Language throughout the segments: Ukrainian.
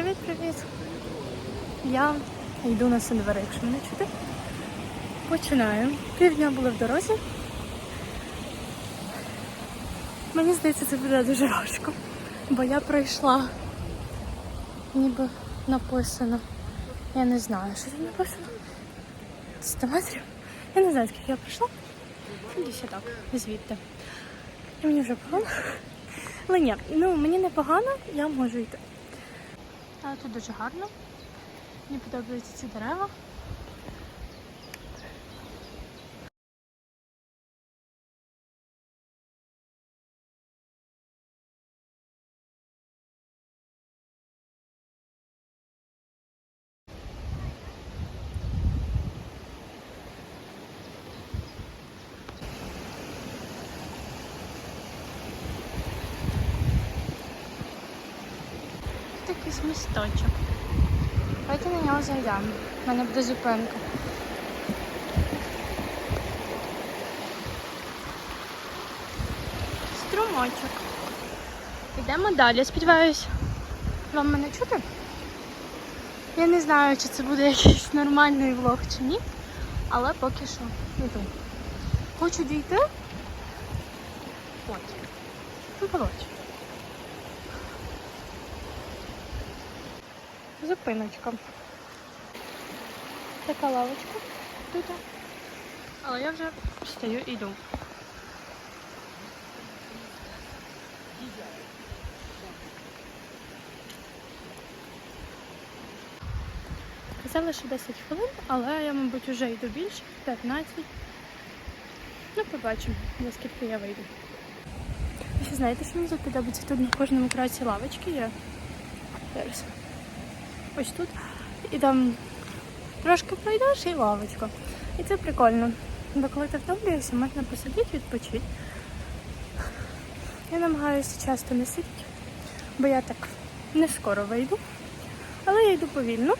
Привіт-привіт! Я йду на сильвери, якщо мене чути. Починаю. Півдня були в дорозі. Мені здається, це буде дуже важко, бо я пройшла ніби написано. Я не знаю, що там написано. 100 метрів. Я не знаю, скільки я пройшла. Десь так, звідти. І мені вже погано. Але ні, ну мені не погано, я можу йти. Але тут дуже гарно. Мені подобаються ці дерева. Тут якийсь місточок. Давайте на нього зайдемо. У мене буде зупинка. Струмочок. Йдемо далі. Сподіваюсь, вам мене чути? Я не знаю, чи це буде якийсь нормальний влог чи ні, але поки що йду. Хочу дійти. От. Ну, коротше. Зупиночка. Така лавочка тут. Але я вже встаю і йду. Казали, що 10 хвилин, але я, мабуть, вже йду більше, 15. Ну, побачимо, за скільки я вийду. Ви ще знаєте, що мені тут подобається? Тут на кожному кроці лавочки є. Зараз. Ось тут. І там трошки пройдеш і лавочка. І це прикольно. Бо коли ти втомлюєшся, можна посидіти, відпочити. Я намагаюся часто не сидіти, бо я так не скоро вийду. Але я йду повільно.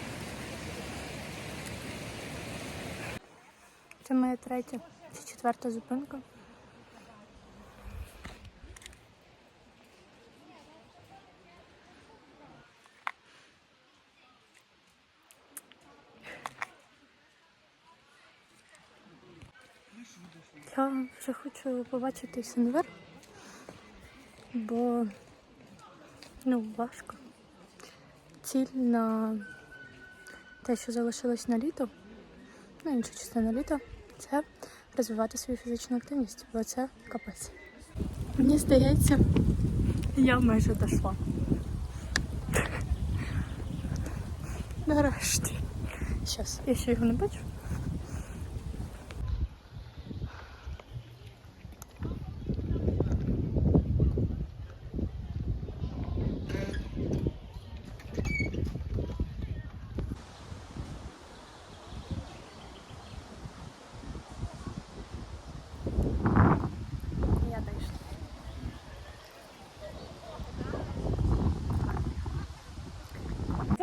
Це моя третя чи четверта зупинка. Я вже хочу побачити Сенвер, бо ну, важко. Ціль на те, що залишилось на літо, ну, інша частина літа, це розвивати свою фізичну активність, бо це капець. Мені здається, я майже дійшла. Нарешті. Зараз, я ще його не бачу.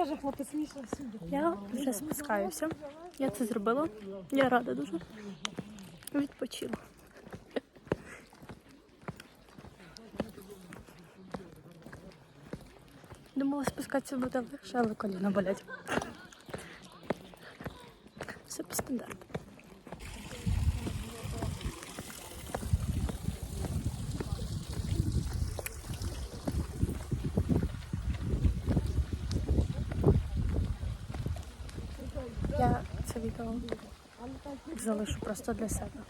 Каже хлопець мішав. Я вже спускаюся. Я це зробила. Я рада дуже. Відпочила. Думала, спускатися буде легше, але коліна болять. Все по стандарту. Я це відео залишу просто для себе.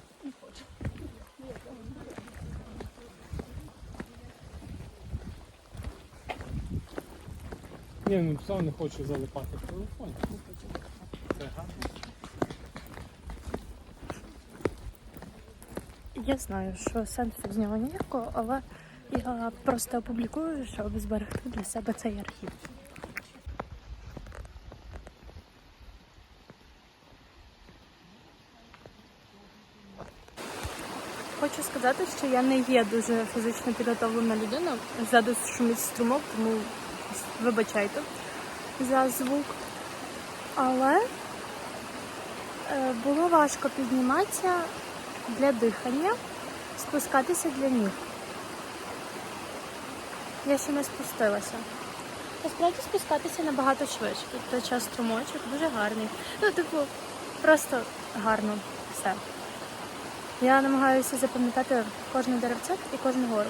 Ні, ну все не хочу залипати в телефон. Це гарно. Я знаю, що сенсу з нього ніякого, але я просто опублікую, щоб зберегти для себе цей архів. Хочу сказати, що я не є дуже фізично підготовлена людина. Ззаду шумить струмок, тому вибачайте за звук. Але е, було важко підніматися для дихання, спускатися для ніг. Я ще не спустилася. Насправді спускатися набагато швидше. Тут тече струмочок, дуже гарний. Ну, типу, просто гарно все. Я намагаюся запам'ятати кожне деревце і кожну гору.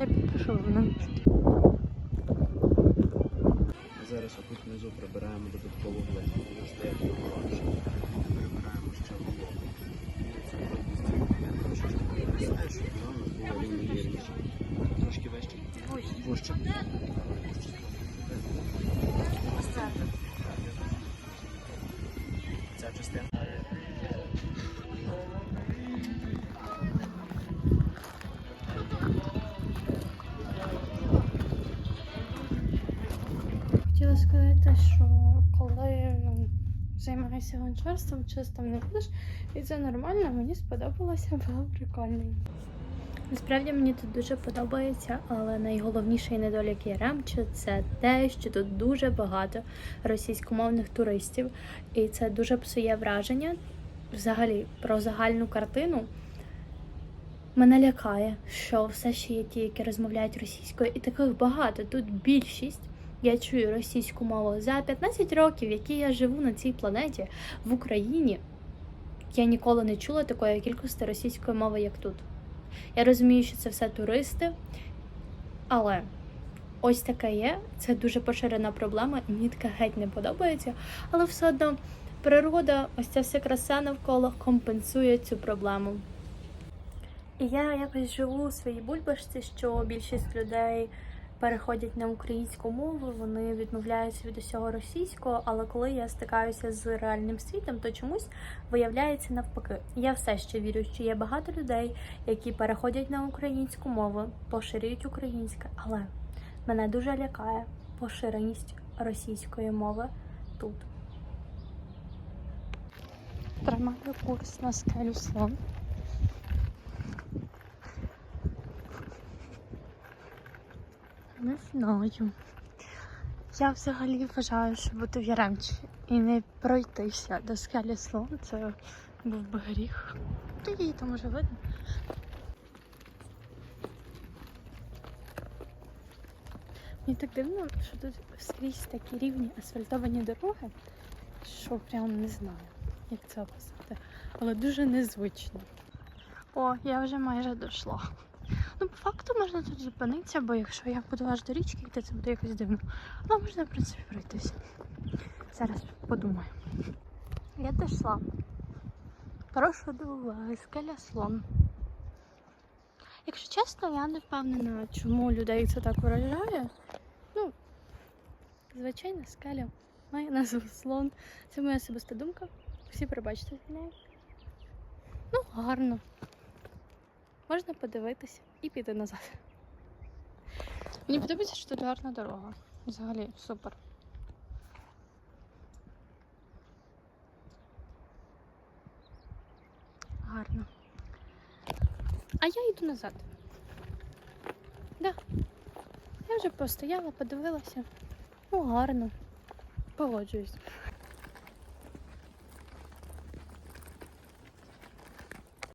Я підпишу на місці. Зараз отут внизу прибираємо додаткову глину, вона стає тонкіше. Прибираємо ще щоб була. Трошки вище. Вужче. Сказати, що коли займаєшся гончарством, чисто не будеш, і це нормально, мені сподобалося, було прикольно. Насправді мені тут дуже подобається, але найголовніший недолік Яремче це те, що тут дуже багато російськомовних туристів, і це дуже псує враження взагалі про загальну картину. Мене лякає, що все ще є ті, які розмовляють російською, і таких багато. Тут більшість. Я чую російську мову за 15 років, які я живу на цій планеті в Україні. Я ніколи не чула такої кількості російської мови, як тут. Я розумію, що це все туристи, але ось таке є. Це дуже поширена проблема, і мені таке геть не подобається. Але все одно природа, ось ця вся краса навколо компенсує цю проблему. І я якось живу у своїй бульбашці, що більшість людей переходять на українську мову, вони відмовляються від усього російського, але коли я стикаюся з реальним світом, то чомусь виявляється навпаки. Я все ще вірю, що є багато людей, які переходять на українську мову, поширюють українське, але мене дуже лякає поширеність російської мови тут. Тримаю курс на скелю слон. Не знаю. Я взагалі вважаю, що бути в Яремчі і не пройтися до скелі слон це був би гріх. Та її там уже видно. Мені так дивно, що тут скрізь такі рівні асфальтовані дороги, що прям не знаю, як це описати. Але дуже незвично. О, я вже майже дійшла. Ну, по факту можна тут зупинитися, бо якщо я буду аж до річки йти, це буде якось дивно. Але можна, в принципі, пройтися. Зараз подумаю. Я дійшла. Прошу до уваги, скеля слон. Якщо чесно, я не впевнена, чому людей це так вражає. Ну, звичайно, скеля має назву слон. Це моя особиста думка. Всі пробачте за неї. Ну, гарно. Можна подивитися і піти назад. Мені подобається, що тут гарна дорога. Взагалі, супер. Гарно. А я йду назад. Да. Я вже постояла, подивилася. Ну, гарно. Погоджуюсь.